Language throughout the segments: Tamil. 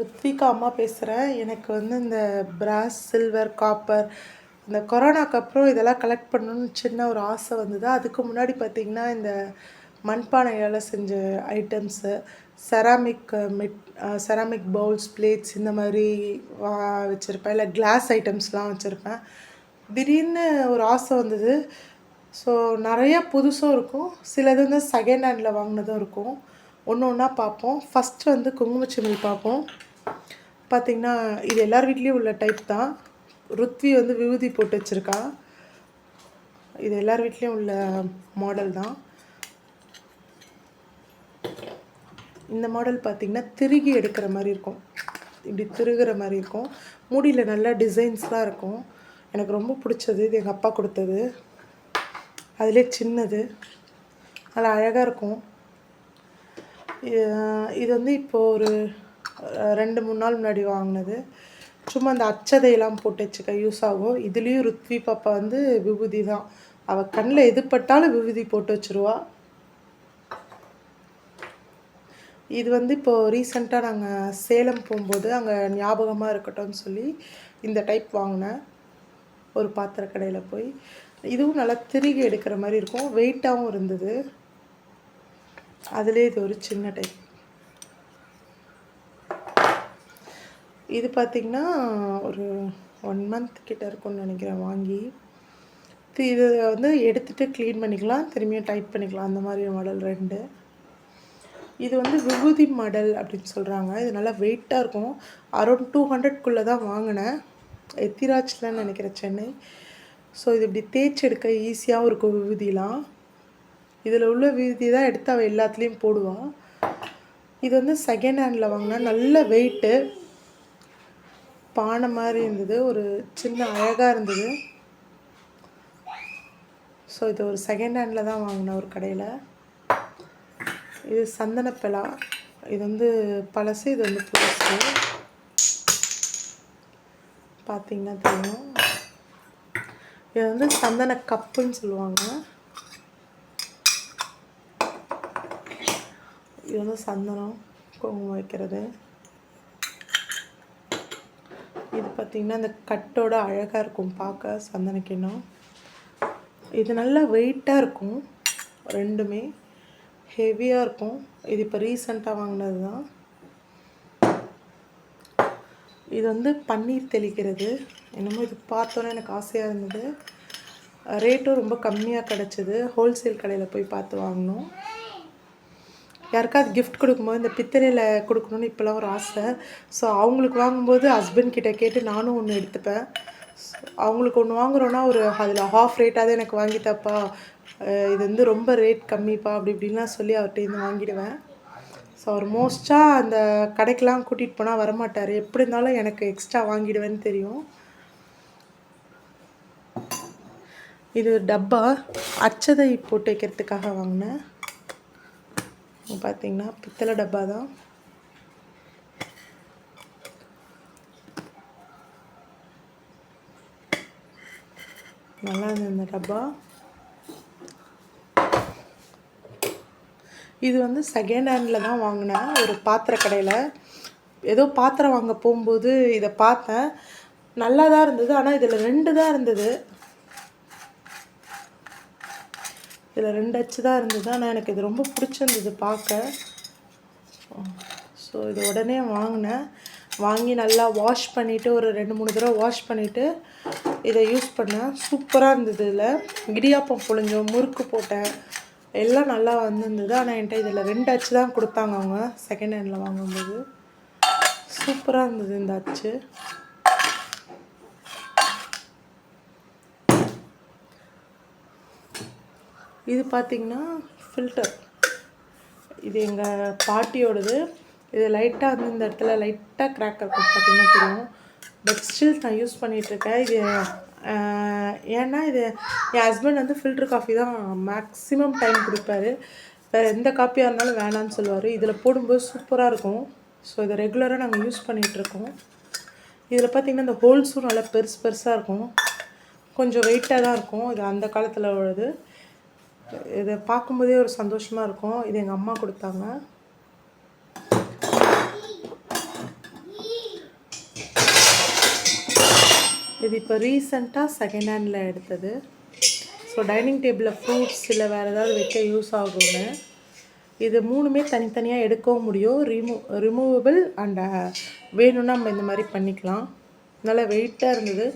ரித்விகா அம்மா பேசுகிறேன் எனக்கு வந்து இந்த பிராஸ் சில்வர் காப்பர் இந்த கொரோனாக்கு அப்புறம் இதெல்லாம் கலெக்ட் பண்ணணும்னு சின்ன ஒரு ஆசை வந்தது. அதுக்கு முன்னாடி பார்த்திங்கன்னா இந்த மண்பானையால் செஞ்ச items ceramic mid ceramic bowls plates இந்த மாதிரி வச்சுருப்பேன். இல்லை கிளாஸ் ஐட்டம்ஸ்லாம் வச்சுருப்பேன். திடீர்னு ஒரு ஆசை வந்தது. ஸோ நிறையா புதுசும் இருக்கும். சிலது வந்து செகண்ட் ஹேண்டில் வாங்கினதும் இருக்கும். ஒன்று ஒன்றா பார்ப்போம். ஃபஸ்ட்டு வந்து குங்குமச்சிமிழ் பார்ப்போம். பார்த்திங்கன்னா இது எல்லார் வீட்லேயும் உள்ள டைப் தான். ருத்வி வந்து விபூதி போட்டு வச்சுருக்கா. இது எல்லார் வீட்லேயும் உள்ள மாடல் தான். இந்த மாடல் பார்த்திங்கன்னா திருகி எடுக்கிற மாதிரி இருக்கும். இப்படி திருகிற மாதிரி இருக்கும். மூடியில் நல்ல டிசைன்ஸ்லாம் இருக்கும். எனக்கு ரொம்ப பிடிச்சது. இது எங்கள் அப்பா கொடுத்தது. அதிலே சின்னது. நல்லா அழகாக இருக்கும். இது வந்து இப்போது ஒரு ரெண்டு மூணு நாள் முன்னாடி வாங்கினது. சும்மா அந்த அச்சதையெல்லாம் போட்டு வச்சுக்க யூஸ் ஆகும். இதுலேயும் ருத்வி பாப்பா வந்து விபூதி தான். அவள் கண்ணில் எதுப்பட்டாலும் விபூதி போட்டு வச்சுருவா. இது வந்து இப்போது ரீசண்டாக நாங்கள் சேலம் போகும்போது அங்கே ஞாபகமாக இருக்கட்டும்னு சொல்லி இந்த டைப் வாங்கினேன். ஒரு பாத்திர கடையில் போய். இதுவும் நல்லா திருகி எடுக்கிற மாதிரி இருக்கும். வெயிட்டாகவும் இருந்தது. அதுலேயே இது ஒரு சின்ன டைப் இது பார்த்திங்கன்னா ஒரு ஒன் மந்த் கிட்ட இருக்கும்னு நினைக்கிறேன் வாங்கி. தி- இது வந்து எடுத்துகிட்டு க்ளீன் பண்ணிக்கலாம். திரும்பியும் டைட் பண்ணிக்கலாம். அந்த மாதிரி மாடல் ரெண்டு. இது வந்து விபூதி மாடல் அப்படின்னு சொல்கிறாங்க இது நல்லா வெயிட்டாக இருக்கும். அரௌண்ட் டூ ஹண்ட்ரட்குள்ளே தான் வாங்கினேன். எத்திராஜ்லன்னு நினைக்கிறேன் சென்னை. ஸோ இது இப்படி தேய்ச்சி எடுக்க ஈஸியாகவும் இருக்கும் விபூதிலாம். இதில் உள்ள விபூதி தான் எடுத்து அவள் எல்லாத்துலேயும் போடுவாள் இது வந்து செகண்ட் ஹேண்டில் வாங்கினா நல்ல வெயிட்டு பானை மாதிரி இருந்தது. ஒரு சின்ன அழகாக இருந்தது. ஸோ இது ஒரு செகண்ட் ஹேண்டில் தான் வாங்கினேன் ஒரு கடையில். இது சந்தனப்பெலா. இது வந்து பழசு இது வந்து புதுசு. பார்த்தீங்கன்னா தெரியும். இது வந்து சந்தன கப்புன்னு சொல்லுவாங்க. இது வந்து சந்தனம் குங்குமம் வைக்கிறது. இது பார்த்திங்கன்னா இந்த கட்டோட அழகாக இருக்கும் பார்க்க சந்தன கிண்ணம் இது நல்லா வெயிட்டாக இருக்கும் ரெண்டுமே. ஹெவியாக இருக்கும். இது இப்போ ரீசண்டாக வாங்கினது தான் இது வந்து பன்னீர் தெளிக்கிறது. என்னமோ இது பார்த்தோன்னே எனக்கு ஆசையாக இருந்தது. ரேட்டும் ரொம்ப கம்மியாக கிடச்சிது. ஹோல்சேல் கடையில் போய் பார்த்து வாங்கினோம். யாருக்காவது கிஃப்ட் கொடுக்கும்போது இந்த பித்தளையில் கொடுக்கணும்னு இப்போலாம் ஒரு ஆசை. ஸோ அவங்களுக்கு வாங்கும்போது ஹஸ்பண்ட் கிட்டே கேட்டு நானும் ஒன்று எடுத்துப்பேன். அவங்களுக்கு ஒன்று வாங்குறோன்னா ஒரு அதில் ஹாஃப் ரேட்டாவது எனக்கு வாங்கித்தாப்பா தப்பா இது வந்து ரொம்ப ரேட் கம்மிப்பா அப்படி இப்படின்லாம் சொல்லி அவர்கிட்ட இருந்து வாங்கிடுவேன். ஸோ அவர் மோஸ்ட்டாக அந்த கடைக்கெலாம் கூட்டிகிட்டு போனால் வரமாட்டார். எப்படி இருந்தாலும் எனக்கு எக்ஸ்ட்ரா வாங்கிடுவேன்னு தெரியும். இது டப்பா. அச்சதை போட்டு வைக்கிறதுக்காக வாங்கினேன். பார்த்தீங்கன்னா பித்தளை டப்பா தான். நல்லா இருந்தது இந்த டப்பா. இது வந்து செகண்ட் ஹேண்டில் தான் வாங்கினேன். ஒரு பாத்திர கடையில். ஏதோ பாத்திரம் வாங்க போகும்போது இதை பார்த்தேன். நல்லா தான் இருந்தது. ஆனால் இதில் ரெண்டு தான் இருந்தது. இதில் ரெண்டு அச்சு தான் இருந்தது. ஆனால் எனக்கு இது ரொம்ப பிடிச்சிருந்தது பார்க்க. ஸோ இது உடனே வாங்கினேன். வாங்கி நல்லா வாஷ் பண்ணிவிட்டு ஒரு ரெண்டு மூணு தடவை வாஷ் பண்ணிவிட்டு இதை யூஸ் பண்ணேன். சூப்பராக இருந்தது இதில். இடியாப்பம் புழிஞ்சோம் முறுக்கு போட்டேன். எல்லாம் நல்லா வந்திருந்தது. ஆனால் என்கிட்ட இதில் ரெண்டு அச்சு தான் கொடுத்தாங்க அவங்க. செகண்ட் ஹேண்டில் வாங்கும்போது. சூப்பராக இருந்தது இந்த அச்சு. இது பார்த்திங்கன்னா ஃபில்டர் இது எங்கள் பாட்டியோடது. இது லைட்டாக வந்து இந்த இடத்துல லைட்டாக கிராக் இருக்கும். பார்த்தீங்கன்னா தெரியும். பட் ஸ்டில் நான் யூஸ் பண்ணிகிட்ருக்கேன் இது ஏன்னா இது என் ஹஸ்பண்ட் வந்து ஃபில்டர் காஃபி தான் மேக்ஸிமம் டைம் கொடுப்பாரு. வேறு எந்த காப்பியாக இருந்தாலும் வேணான்னு சொல்லுவார். இதில் போடும்போது சூப்பராக இருக்கும். ஸோ இதை ரெகுலராக நாங்கள் யூஸ் பண்ணிகிட்ருக்கோம் இதில் பார்த்திங்கன்னா இந்த ஹோல்ஸும் நல்லா பெருசு பெருசாக இருக்கும். கொஞ்சம் வெயிட்டாக தான் இருக்கும். இது அந்த காலத்தில் உள்ளது. இதை பார்க்கும்போதே ஒரு சந்தோஷமாக இருக்கும். இது எங்கள் அம்மா கொடுத்தாங்க. இது இப்போ ரீசண்டாக செகண்ட் ஹேண்டில் எடுத்தது. ஸோ டைனிங் டேபிளில் ஃப்ரூட்ஸ் இல்லை வேறு ஏதாவது வைக்க யூஸ் ஆகும்னு. இது மூணுமே தனித்தனியாக எடுக்கவும் முடியும். ரிமூ ரிமூவபிள் அண்ட் வேணும்னா நம்ம இந்த மாதிரி பண்ணிக்கலாம். நல்லா வெயிட்டாக இருந்தது.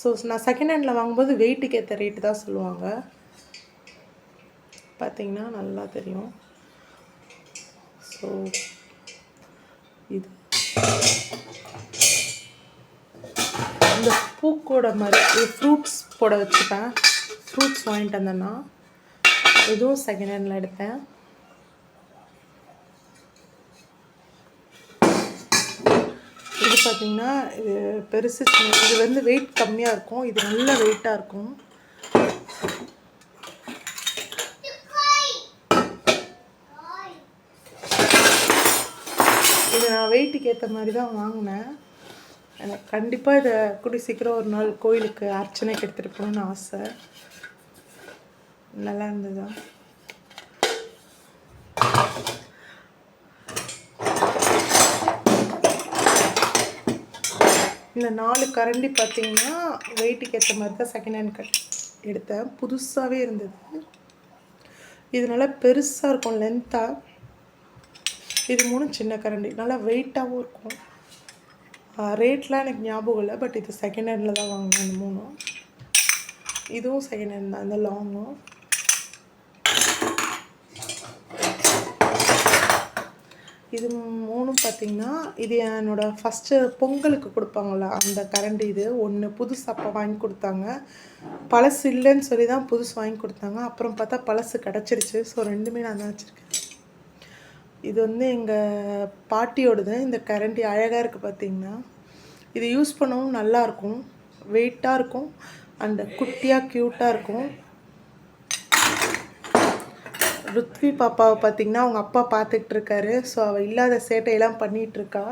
ஸோ நான் செகண்ட் ஹேண்டில் வாங்கும்போது வெயிட்டுக்கு ஏற்ற ரேட்டு தான் சொல்லுவாங்க. பார்த்தீங்கன்னா நல்லா தெரியும். ஸோ இது. இந்த பூக்கோட மாதிரி ஃப்ரூட்ஸ் போட வச்சுப்பேன். ஃப்ரூட்ஸ் வாங்கிட்டு வந்தேன்னா இதுவும் செகண்ட் ஹேண்டில் எடுத்தேன். இது பார்த்தீங்கன்னா இது பெருசு இது வந்து வெயிட் கம்மியாக இருக்கும். இது நல்ல வெயிட்டாக இருக்கும். இது நான் வெயிட்டுக்கு ஏற்ற மாதிரி தான் வாங்கினேன். எனக்கு கண்டிப்பாக இதை கூடி சீக்கிரம் ஒரு நாள் கோயிலுக்கு அர்ச்சனைக்கு எடுத்துகிட்டு போகணுன்னு ஆசை. நல்லா இருந்ததா? இந்த நாலு கரண்டி பார்த்தீங்கன்னா வெயிட்டுக்கு ஏற்ற மாதிரி தான் செகண்ட் ஹேண்ட் கட் எடுத்தேன். புதுசாகவே இருந்தது. இது நல்லா பெருசாக இருக்கும் லென்த்தாக இது மூணும் சின்ன கரண்டி. நல்லா வெயிட்டாகவும் இருக்கும். ரேட்லாம் எனக்கு ஞாபகம் இல்லை பட் இது செகண்ட் ஹேண்டில் தான் வாங்கினேன் அந்த மூணும் இதுவும் செகண்ட் ஹேண்ட் தான் இந்த லாங்கும் இது மூணும் பார்த்திங்கன்னா இது என்னோடய ஃபஸ்ட்டு பொங்கலுக்கு கொடுப்பாங்கள அந்த கரண்டி இது. ஒன்று புதுசு அப்போ வாங்கி கொடுத்தாங்க. பழசு இல்லைன்னு சொல்லி தான் புதுசு வாங்கி கொடுத்தாங்க. அப்புறம் பார்த்தா பழசு கிடச்சிருச்சு. ஸோ ரெண்டுமே நான் தான் வச்சுருக்கேன். இது வந்து எங்கள் பாட்டியோடது இந்த கரண்டி அழகாக இருக்குது பார்த்திங்கன்னா இது யூஸ் பண்ணவும் நல்லாயிருக்கும் வெயிட்டாக இருக்கும். அண்ட் குட்டியாக க்யூட்டாக இருக்கும். ருத்வி பாப்பாவை பார்த்திங்கன்னா அவங்க அப்பா பார்த்துக்கிட்டு இருக்காரு ஸோ அவள் இல்லாத சேட்டையெல்லாம் பண்ணிகிட்ருக்கா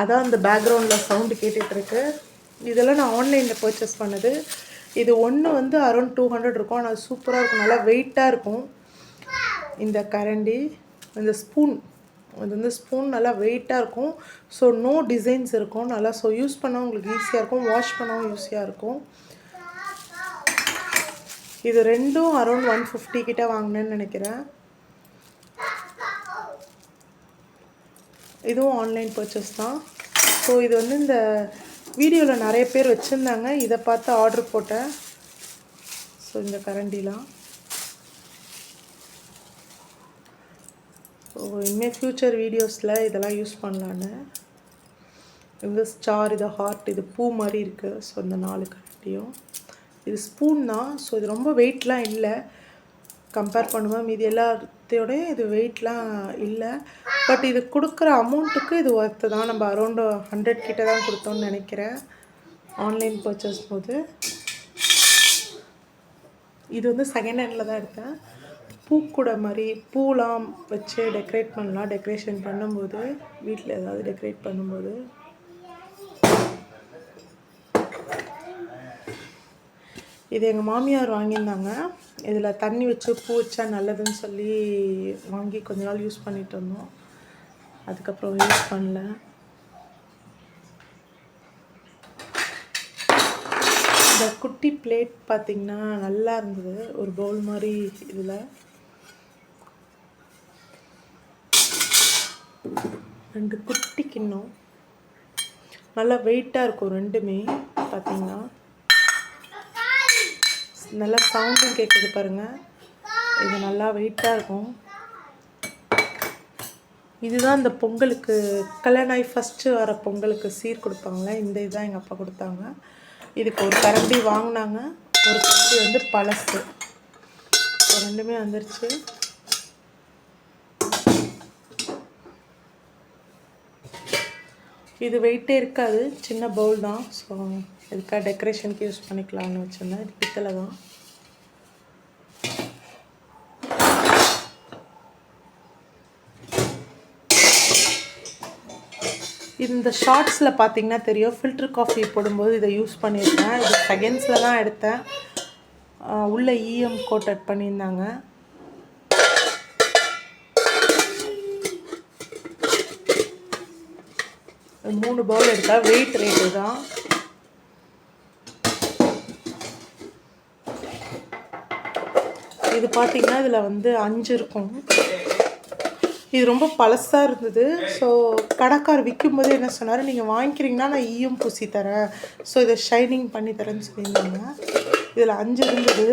அதான் அந்த பேக்ரவுண்டில் சவுண்டு கேட்டுட்ருக்கு இதெல்லாம் நான் ஆன்லைனில் பர்ச்சேஸ் பண்ணது. இது ஒன்று வந்து அரௌண்ட் டூ ஹண்ட்ரட் இருக்கும். ஆனால் சூப்பராக இருக்கும். நல்லா வெயிட்டாக இருக்கும். இந்த கரண்டி. இந்த ஸ்பூன் அது வந்து ஸ்பூன் நல்லா வெயிட்டாக இருக்கும். ஸோ நோ டிசைன்ஸ் இருக்கும். நல்லா ஸோ யூஸ் பண்ணவும் உங்களுக்கு ஈஸியாக இருக்கும். வாஷ் பண்ணவும் ஈஸியாக இருக்கும். இது ரெண்டும் அரௌண்ட் ஒன் ஃபிஃப்டி கிட்டே வாங்கினேன்னு நினைக்கிறேன். இதுவும் ஆன்லைன் பர்ச்சேஸ் தான். ஸோ இது வந்து இந்த வீடியோவில் நிறைய பேர் வச்சுருந்தாங்க. இதை பார்த்து ஆர்டர் போட்டேன். ஸோ இந்த கரண்டிலாம். ஸோ இனிமேல் ஃப்யூச்சர் வீடியோஸில் இதெல்லாம் யூஸ் பண்ணலான்னு. இந்த ஸ்டார் இது ஹார்ட் இது பூ மாதிரி இருக்குது ஸோ இந்த நாலு கரண்டியும் இது ஸ்பூன் தான். ஸோ இது ரொம்ப வெயிட்லாம் இல்லை. கம்பேர் பண்ணுவேன் மீதி எல்லாத்தையோடய இது வெயிட்லாம் இல்லை. பட் இது கொடுக்குற அமௌண்ட்டுக்கு இது ஒர்த்து தான். நம்ம அரௌண்டு ஹண்ட்ரட் கிட்ட தான் கொடுத்தோம்னு நினைக்கிறேன். ஆன்லைன் பர்ச்சேஸ் போது. இது வந்து செகண்ட் ஹேண்டில் தான் எடுத்தேன். பூக்கூடை மாதிரி பூலாம் வச்சு டெக்கரேட் பண்ணலாம். டெக்கரேஷன் பண்ணும்போது வீட்டில் ஏதாவது டெக்கரேட் பண்ணும்போது. இது எங்கள் மாமியார் வாங்கியிருந்தாங்க. இதில் தண்ணி வச்சு பூ வச்சா நல்லதுன்னு சொல்லி வாங்கி கொஞ்ச நாள் யூஸ் பண்ணிட்டு இருந்தோம். அதுக்கப்புறம் யூஸ் பண்ணல. இந்த குட்டி பிளேட் பார்த்திங்கன்னா நல்லா இருந்தது. ஒரு பவுல் மாதிரி இதில். ரெண்டு குட்டி கிண்ணம். நல்லா வெயிட்டாக இருக்கும் ரெண்டுமே பார்த்திங்கன்னா நல்லா சவுண்டும் கேட்குது பாருங்கள் இது நல்லா வெயிட்டாக இருக்கும். இதுதான் இந்த பொங்கலுக்கு கல்யாணம் ஆகி ஃபஸ்ட்டு வர பொங்கலுக்கு சீர் கொடுப்பாங்களே இந்த இதுதான் எங்கள் அப்பா கொடுத்தாங்க. இதுக்கு ஒரு கரண்டி வாங்கினாங்க. ஒரு கரண்டி வந்து பழசு. ரெண்டுமே வந்துருச்சு. இது வெயிட்டே இருக்காது. சின்ன பவுல் தான். ஸோ இதுக்காக டெக்கரேஷனுக்கு யூஸ் பண்ணிக்கலாம்னு வச்சுருந்தேன். இது பித்தளை தான். இந்த ஷார்ட்ஸில் பார்த்தீங்கன்னா தெரியும். ஃபில்டர் காஃபி போடும்போது இதை யூஸ் பண்ணியிருக்கேன். இது செகண்ட்ஸில் தான் எடுத்தேன். உள்ளே இஎம் கோட் அட் பண்ணியிருந்தாங்க. மூணு பவுல் எடுத்தால் வெயிட் ரேட்டு தான். இது பார்த்தீங்கன்னா இதில் வந்து அஞ்சு இருக்கும். இது ரொம்ப பழசாக இருந்தது. ஸோ கடைக்கார் விற்கும்போது என்ன சொன்னார் நீங்கள் வாங்கிக்கிறீங்கன்னா நான் ஈயும் பூசி தரேன். ஸோ இதை ஷைனிங் பண்ணி தரேன்னு சொல்லியிருந்தாங்க. இதில் அஞ்சு இருந்தது.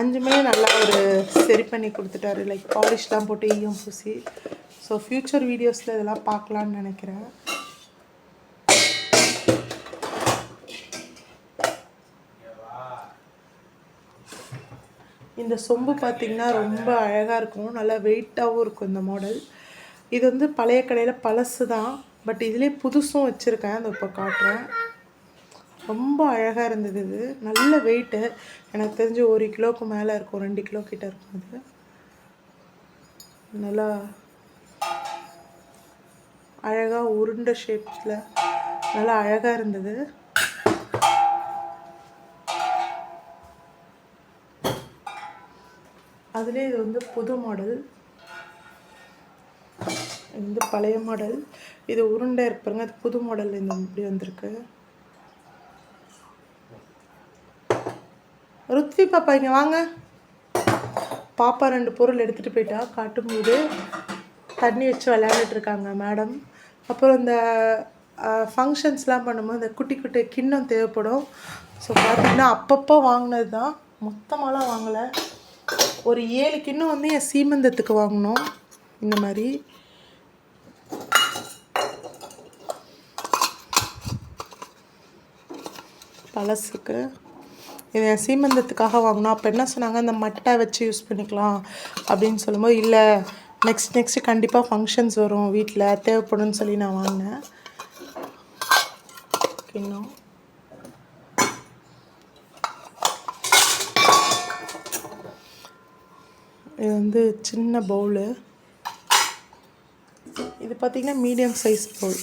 அஞ்சுமே நல்லா ஒரு சரி பண்ணி கொடுத்துட்டாரு. லைக் பாலிஷ்லாம் போட்டு ஈயும் பூசி. ஸோ ஃப்யூச்சர் வீடியோஸில் இதெல்லாம் பார்க்கலான்னு நினைக்கிறேன். இந்த சொம்பு பார்த்திங்கன்னா ரொம்ப அழகாக இருக்கும். நல்லா வெயிட்டாகவும் இருக்கும் இந்த மாடல் இது வந்து பழைய கடையில் பழசு தான். பட் இதுலேயே புதுசும் வச்சுருக்கேன். அதை இப்போ காட்டுறேன். ரொம்ப அழகாக இருந்தது இது. நல்ல வெயிட்டு எனக்கு தெரிஞ்சு ஒரு கிலோவுக்கு மேலே இருக்கும். ரெண்டு கிலோ கிட்ட இருக்கும் அது. நல்லா அழகாக உருண்டை ஷேப்ஸில் நல்லா அழகாக இருந்தது. அதுலேயே இது வந்து புது மாடல் இது வந்து பழைய மாடல் இது உருண்டை இருப்பாருங்க அது புது மாடல் இந்த இப்படி வந்திருக்கு. ருத்வி பாப்பா இங்கே வாங்க. பாப்பா ரெண்டு பொருள் எடுத்துகிட்டு போயிட்டா காட்டும்போது தண்ணி வச்சு விளையாண்டுட்டு இருக்காங்க மேடம் அப்புறம் இந்த ஃபங்க்ஷன்ஸ்லாம் பண்ணும்போது இந்த குட்டி குட்டி கிண்ணம் தேவைப்படும். ஸோ பார்த்தீங்கன்னா அப்பப்போ வாங்கினது தான் மொத்தமாலாம் வாங்கலை. ஒரு ஏழு கிண்ணம் வந்து என் சீமந்தத்துக்கு வாங்கினோம். இந்த மாதிரி. பழசுக்கு. இது என் சீமந்தத்துக்காக வாங்கினோம். அப்போ என்ன சொன்னாங்க? இந்த மட்டை வச்சு யூஸ் பண்ணிக்கலாம் அப்படின்னு சொல்லும்போது இல்லை நெக்ஸ்ட் நெக்ஸ்ட்டு கண்டிப்பாக ஃபங்க்ஷன்ஸ் வரும். வீட்டில் தேவைப்படும்னு சொல்லி நான் வாங்கினேன். இன்னும் இது வந்து சின்ன பவுலு இது பார்த்திங்கன்னா மீடியம் சைஸ் பவுல்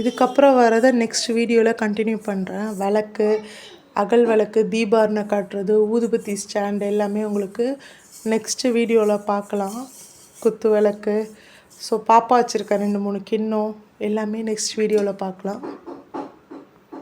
இதுக்கப்புறம் வரதை நெக்ஸ்ட் வீடியோவில் கண்டினியூ பண்ணுறேன் விளக்கு அகல் விளக்கு தீபாரணை காட்டுறது ஊதுபத்தி ஸ்டாண்ட் எல்லாமே உங்களுக்கு நெக்ஸ்ட்டு வீடியோவில் பார்க்கலாம். குத்து விளக்கு. ஸோ பாப்பா வச்சுருக்கேன் ரெண்டு மூணு கிண்ணம் எல்லாமே நெக்ஸ்ட் வீடியோவில் பார்க்கலாம்.